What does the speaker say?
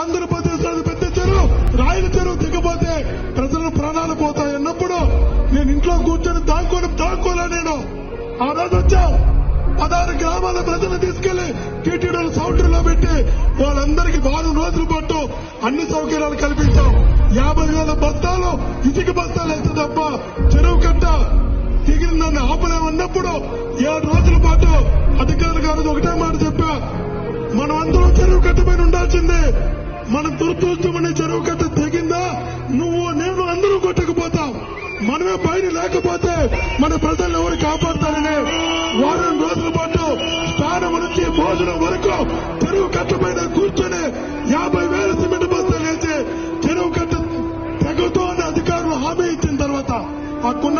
ఆంధ్రప్రదేశ్లో పెద్ద చెరువు రాయల చెరువు దిగపోతే ప్రజల ప్రాణాలు పోతాయి అన్నప్పుడు నేను ఇంట్లో కూర్చొని దాక్కొని దాక్కోలే నేను. ఆ రోజు వచ్చా. పదహారు గ్రామాల ప్రజలు తీసుకెళ్ళి టీటీడీలు సౌండర్లో పెట్టి వాళ్ళందరికీ వారం రోజుల పాటు అన్ని సౌకర్యాలు కల్పించాం. యాభై వేల బస్తాలు ఇసుక బస్తాలు వేస్తే తప్ప చెరువు కట్ట దిగిన ఆపలేమన్నప్పుడు ఏడు రోజుల పాటు అధికారులు గారు ఒకటే మాట చెప్పా మనం అందరం చెరువు కట్ట ఉండాల్సిందే. మన దురదృష్టమనే చెరువు కథ తెగిందా? నువ్వు నేను అందరూ కొట్టకపోతాం. మనమే పైన లేకపోతే మన ప్రజలు ఎవరు కాపాడతారని వారం రోజుల పాటు స్థానం నుంచి భోజనం వరకు చెరువు కట్ట పైన కూర్చొని యాభై వేల సిమెంట్ బస్సులు వేసి చెరువు కట్ట తెగుతూ ఉన్న అధికారులు హామీ ఇచ్చిన తర్వాత ఆ కుండ